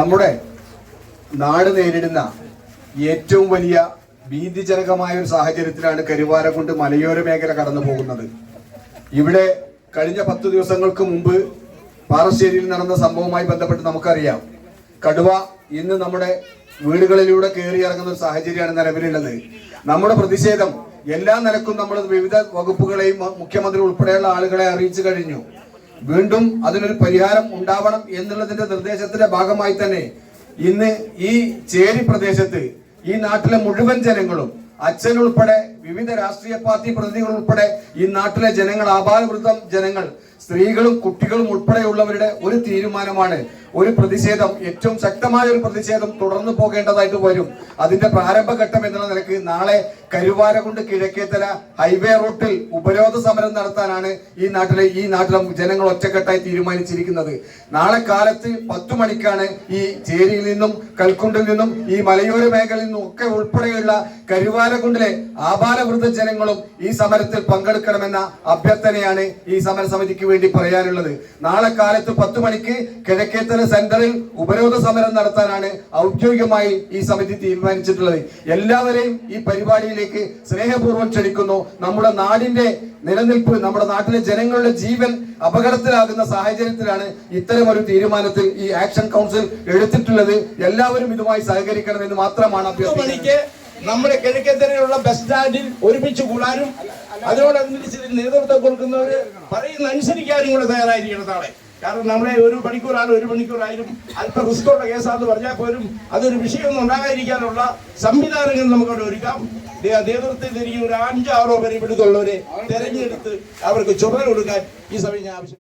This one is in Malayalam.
നമ്മുടെ നാട് നേരിടുന്ന ഏറ്റവും വലിയ ഭീതിജനകമായ ഒരു സാഹചര്യത്തിലാണ് കരുവാര കൊണ്ട് മലയോര മേഖല കടന്നു പോകുന്നത്. ഇവിടെ കഴിഞ്ഞ പത്ത് ദിവസങ്ങൾക്ക് മുമ്പ് പാറശ്ശേരിയിൽ നടന്ന സംഭവവുമായി ബന്ധപ്പെട്ട് നമുക്കറിയാം. കടുവ ഇന്ന് നമ്മുടെ വീടുകളിലൂടെ കയറി ഇറങ്ങുന്ന ഒരു സാഹചര്യമാണ് നിലവിലുള്ളത്. നമ്മുടെ പ്രതിഷേധം എല്ലാ നിലക്കും നമ്മൾ വിവിധ വകുപ്പുകളെയും മുഖ്യമന്ത്രി ഉൾപ്പെടെയുള്ള ആളുകളെ അറിയിച്ചു കഴിഞ്ഞു. വീണ്ടും അതിനൊരു പരിഹാരം ഉണ്ടാവണം എന്നുള്ളതിന്റെ നിർദ്ദേശത്തിന്റെ ഭാഗമായി തന്നെ ഇന്ന് ഈ ചേരി പ്രദേശത്ത് ഈ നാട്ടിലെ മുഴുവൻ ജനങ്ങളും അച്ഛൻ ഉൾപ്പെടെ വിവിധ രാഷ്ട്രീയ പാർട്ടി പ്രതിനിധികൾ ഉൾപ്പെടെ ഈ നാട്ടിലെ ജനങ്ങൾ ആപാലവൃദ്ധം ജനങ്ങൾ സ്ത്രീകളും കുട്ടികളും ഉൾപ്പെടെയുള്ളവരുടെ ഒരു തീരുമാനമാണ്. ഒരു പ്രതിഷേധം ഏറ്റവും ശക്തമായ ഒരു പ്രതിഷേധം തുടർന്നു പോകേണ്ടതായിട്ട് വരും. അതിന്റെ പ്രാരംഭഘട്ടം എന്നുള്ള നിലയ്ക്ക് നാളെ കരുവാരകുണ്ട് കിഴക്കേത്തല ഹൈവേ റൂട്ടിൽ ഉപരോധ സമരം നടത്താനാണ് ഈ നാട്ടിലെ ഈ നാട്ടിലെ ജനങ്ങൾ ഒറ്റക്കെട്ടായി തീരുമാനിച്ചിരിക്കുന്നത്. നാളെ കാലത്ത് പത്തു മണിക്കാണ് ഈ ചേരിയിൽ നിന്നും കൽക്കുണ്ടിൽ നിന്നും ഈ മലയോര മേഖലയിൽ നിന്നും ഒക്കെ ഉൾപ്പെടെയുള്ള കരുവാരകുണ്ടിലെ ആപാലവൃദ്ധ ജനങ്ങളും ഈ സമരത്തിൽ പങ്കെടുക്കണമെന്ന അഭ്യർത്ഥനയാണ് ഈ സമരസമിതിക്ക് വേണ്ടി പറയാനുള്ളത്. നാളെ കാലത്ത് പത്തു മണിക്ക് കിഴക്കേത്തല സെന്ററിൽ ഉപരോധ സമരം നടത്താനാണ് ഔദ്യോഗികമായി ഈ സമിതി തീരുമാനിച്ചിട്ടുള്ളത്. എല്ലാവരെയും ഈ പരിപാടിയിലേക്ക് സ്നേഹപൂർവം ക്ഷണിക്കുന്നു. നമ്മുടെ നാടിന്റെ നിലനിൽപ്പ് നമ്മുടെ നാട്ടിലെ ജനങ്ങളുടെ ജീവൻ അപകടത്തിലാകുന്ന സാഹചര്യത്തിലാണ് ഇത്തരം ഒരു തീരുമാനത്തിൽ ഈ ആക്ഷൻ കൗൺസിൽ എടുത്തിട്ടുള്ളത്. എല്ലാവരും ഇതുമായി സഹകരിക്കണമെന്ന് മാത്രമാണ് അഭ്യർത്ഥിക്കുന്നത്. നമ്മുടെ കിഴക്കെത്തരയിലുള്ള ബസ് സ്റ്റാൻഡിൽ ഒരുമിച്ച് കൂടാനും ഇതിന് നേതൃത്വം കൊടുക്കുന്നവര് പറയുന്ന അനുസരിക്കാനും കൂടെ തയ്യാറായിരിക്കണം നാളെ. കാരണം നമ്മളെ ഒരു മണിക്കൂറാണ് ഒരു മണിക്കൂറായാലും അല്പ റിസ്ക്കുള്ള കേസാന്ന് പറഞ്ഞാൽ പോലും അതൊരു വിഷയമൊന്നും ഉണ്ടാകാതിരിക്കാനുള്ള സംവിധാനങ്ങൾ നമുക്കവിടെ ഒരുക്കാം. നേതൃത്വത്തിൽ ഇരിക്കുന്ന ഒരു അഞ്ചാറോ പേരെ ഇവിടുത്തുള്ളവരെ തെരഞ്ഞെടുത്ത് അവർക്ക് ചുമതല കൊടുക്കാൻ ഈ സമയം ഞാൻ ആവശ്യം